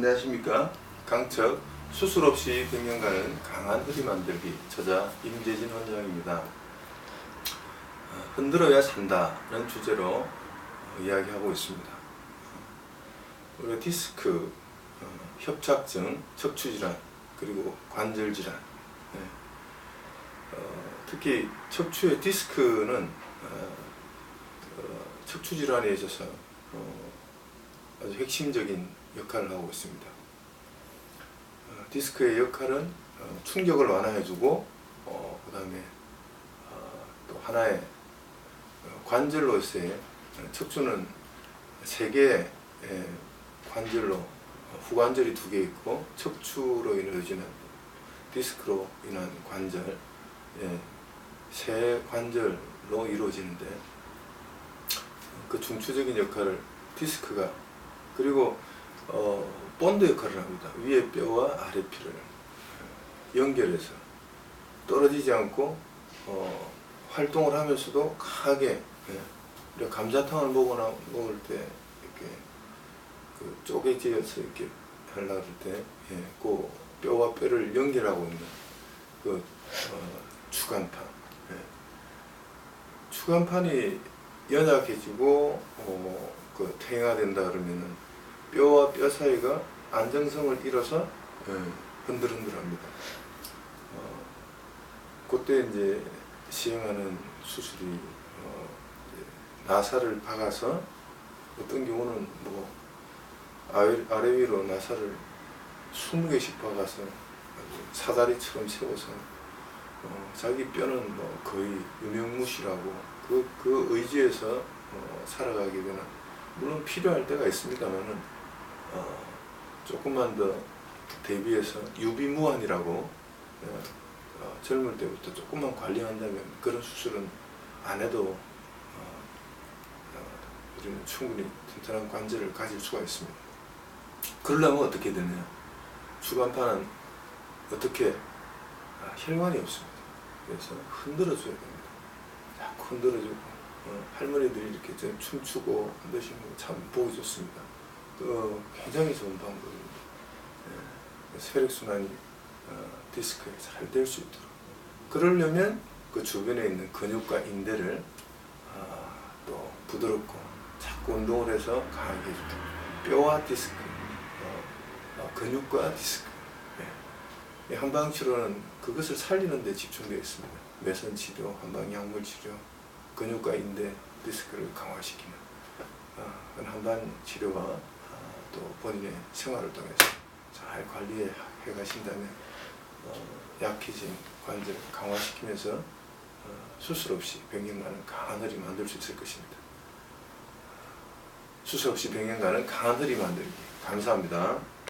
안녕하십니까? 강척 수술 없이 100년간은 강한 허리 만들기 저자 임재진 원장입니다. 어, 흔들어야 산다는 주제로 어, 이야기하고 있습니다. 우리가 디스크, 어, 협착증, 척추질환 그리고 관절질환 네. 어, 특히 척추의 디스크는 척추질환에 있어서 어, 아주 핵심적인 역할을 하고 있습니다. 어, 디스크의 역할은 어, 충격을 완화해주고 어, 그 다음에 어, 또 하나의 어, 관절로서의 어, 척추는 세 개의 예, 관절로 어, 후관절이 두 개 있고 척추로 이루어지는 디스크로 인한 관절 예, 세 관절로 이루어지는데 그 중추적인 역할을 디스크가 그리고 어, 본드 역할을 합니다. 위에 뼈와 아래 뼈를 연결해서 떨어지지 않고 어, 활동을 하면서도 강하게 예, 감자탕을 먹거나 먹을 때 이렇게 그 쪼개지어서 이렇게 하려고 할 때, 예, 그 뼈와 뼈를 연결하고 있는 그 어, 추간판. 예. 추간판이 연약해지고 어, 그 퇴행화된다 그러면은 뼈와 뼈 사이가 안정성을 잃어서 예, 흔들흔들합니다. 어, 그때 이제 시행하는 수술이 어, 이제 나사를 박아서 어떤 경우는 뭐 아래, 아래 위로 나사를 20개씩 박아서 사다리처럼 세워서 어, 자기 뼈는 뭐 거의 유명무실하고 그, 그 의지에서 어, 살아가게 되는 물론 필요할 때가 있습니다만은 어, 조금만 더 대비해서 유비무환이라고 어, 어, 젊을 때부터 조금만 관리한다면 그런 수술은 안 해도 어, 어, 우리는 충분히 튼튼한 관절을 가질 수가 있습니다. 그러려면 어떻게 되느냐? 주간판은 어떻게 아, 혈관이 없습니다. 그래서 흔들어줘야 됩니다. 자꾸 흔들어주고 어, 할머니들이 이렇게 좀 춤추고 흔드시는 거 참 보기 좋습니다. 그 굉장히 좋은 방법입니다. 예, 혈액순환이 어, 디스크에 잘 될 수 있도록 그러려면 그 주변에 있는 근육과 인대를 아, 또 부드럽고 자꾸 운동을 해서 강하게 해주고 뼈와 디스크 어, 어, 근육과 디스크 예. 이 한방 치료는 그것을 살리는 데 집중되어 있습니다. 매선 치료, 한방 약물 치료, 근육과 인대, 디스크를 강화시키는 어, 그런 한방 치료와 어, 또 본인의 생활을 통해서 잘 관리해 가신다면 어, 약해진 관절을 강화시키면서 어, 수술 없이 백년간은 강한 허리 만들 수 있을 것입니다. 수술 없이 백년간은 강한 허리 만들기 감사합니다.